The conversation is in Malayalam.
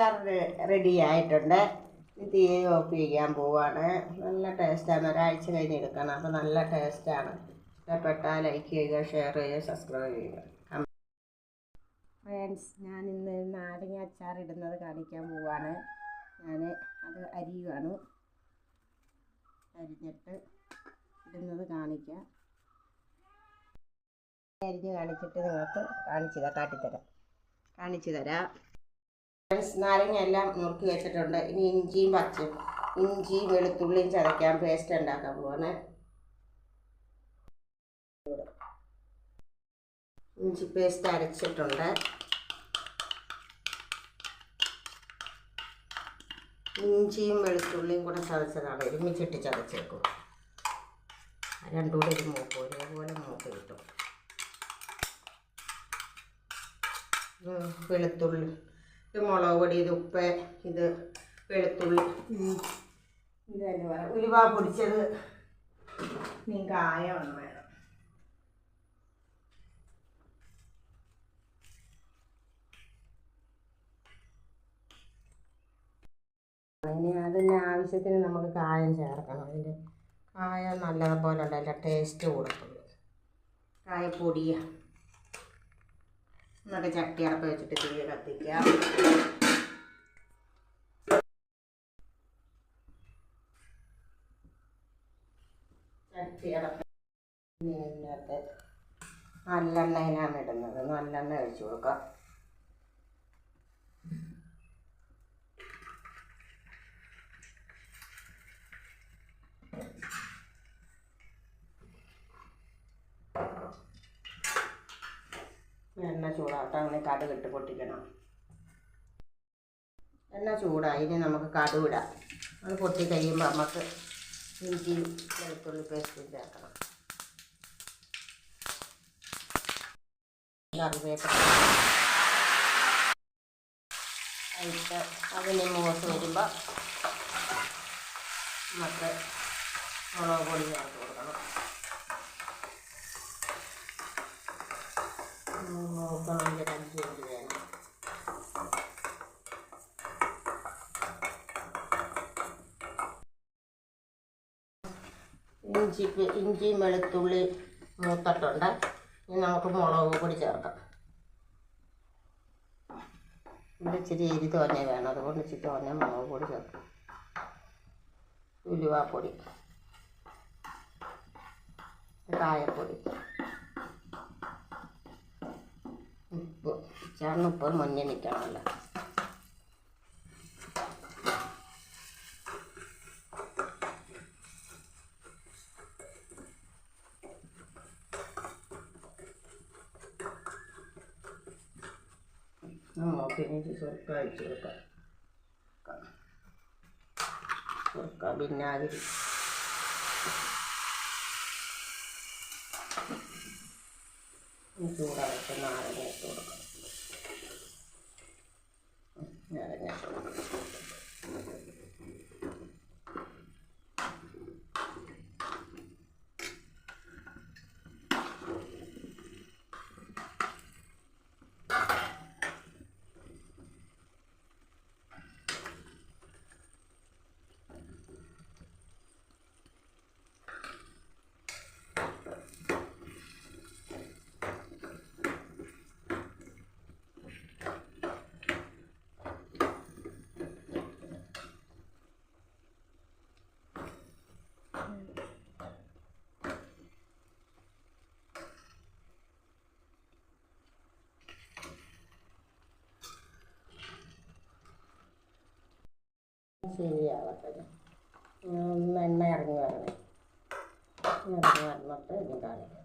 അച്ചാർ റെഡി ആയിട്ടുണ്ട്. തീ ഓഫ് ചെയ്യാൻ പോവാണ്. നല്ല ടേസ്റ്റാണ് ഒരാഴ്ച കഴിഞ്ഞ് എടുക്കണം. അപ്പോൾ നല്ല ടേസ്റ്റാണ് ഇഷ്ടപ്പെട്ടാൽ ലൈക്ക് ചെയ്യുക ഷെയർ ചെയ്യുക സബ്സ്ക്രൈബ് ചെയ്യുക. ഫ്രണ്ട്സ് ഞാൻ ഇന്ന് നാരങ്ങ അച്ചാർ ഇടുന്നത് കാണിക്കാൻ പോവാണ്. ഞാൻ അത് അരിയുവാണ്. അരിഞ്ഞിട്ട് ഇടുന്നത് കാണിക്കാം. അരിഞ്ഞ് കാണിച്ചിട്ട് നിങ്ങൾക്ക് കാണിച്ചു തരാം. കാട്ടിത്തരാം കാണിച്ചു തരാം. ഫ്രണ്ട്സ് നാരങ്ങ എല്ലാം നുറുക്കി വെച്ചിട്ടുണ്ട്. ഇനി ഇഞ്ചിയും പച്ചയും ഇഞ്ചിയും വെളുത്തുള്ളിയും ചതയ്ക്കാൻ പേസ്റ്റ് ഉണ്ടാക്കാൻ പോവാണ്. ഇഞ്ചി പേസ്റ്റ് അരച്ചിട്ടുണ്ട്. ഇഞ്ചിയും വെളുത്തുള്ളിയും കൂടെ ചതച്ചതാണ്. ഒരുമിച്ചിട്ട് ചതച്ചേക്കും. രണ്ടും കൂടെ ഒരു മൂക്ക് ഒരേപോലെ മൂക്ക് കിട്ടും. വെളുത്തുള്ളി. ഇത് മുളക് പൊടി ഇത് ഉപ്പ് ഇത് വെളുത്തുള്ളി. ഇത് പറയാം ഉലുവ പൊടിച്ചത് നീ കായമാണ് വേണം. അതിന് അതിന് ആവശ്യത്തിന് നമുക്ക് കായം ചേർക്കണം. അതിന്റെ കായം നല്ലതുപോലെ ഉണ്ടല്ല ടേസ്റ്റ് കൊടുക്കുള്ളൂ കായപ്പൊടിയ. എന്നിട്ട് ചട്ടി അടപ്പ് വെച്ചിട്ട് തീ കത്തിക്കാം ചട്ടി അടപ്പ്. നല്ല നല്ലെണ്ണയിലാണ് ഇടുന്നത്. നല്ലെണ്ണ ഒഴിച്ചു കൊടുക്കാം. എണ്ണ ചൂടാവട്ടെ. അങ്ങനെ കടുക് ഇട്ട് പൊട്ടിക്കണം. എണ്ണ ചൂടായി. ഇനി നമുക്ക് കടുക് ഇടാം. അത് പൊട്ടി കഴിയുമ്പോൾ നമുക്ക് ഇഞ്ചി വെളുത്തുള്ളി പേസ്റ്റ് ചേർക്കണം. കറിവേപ്പില. അതിന് മൂത്ത് വരുമ്പോൾ നമുക്ക് മുളക് പൊടി ചേർത്ത് കൊടുക്കണം. നോക്കണം കഞ്ചി കൊണ്ട് വേണം ഇഞ്ചി ഇഞ്ചിയും വെളുത്തുള്ളി മൂത്തിട്ടുണ്ട്. ഇനി നമുക്ക് മുളക് പൊടി ചേർക്കാം. ഇവിടെ ഇച്ചിരി എരി തോന്നെ വേണം. അതുകൊണ്ട് ഇച്ചിരി തോന്നെ മുളക് പൊടി ചേർക്കാം. ഉലുവാപ്പൊടി കായപ്പൊടി. ചേർന്ന് ഉപ്പ് മുന്നിൽ നിൽക്കണമല്ലോ നമുക്ക് ഇനി ചുരുക്ക അഴിച്ചു കൊടുക്കാം. ചുരുക്ക വിനാഗിരി ചൂടായിട്ട് നാരങ്ങ ഇട്ട് കൊടുക്കാം. ഉം, നാരങ്ങ ഒന്ന് എണ്ണ ഇറങ്ങി വരണേ. ഇറങ്ങി വന്നിട്ട് ഇനി കാണിക്കാം.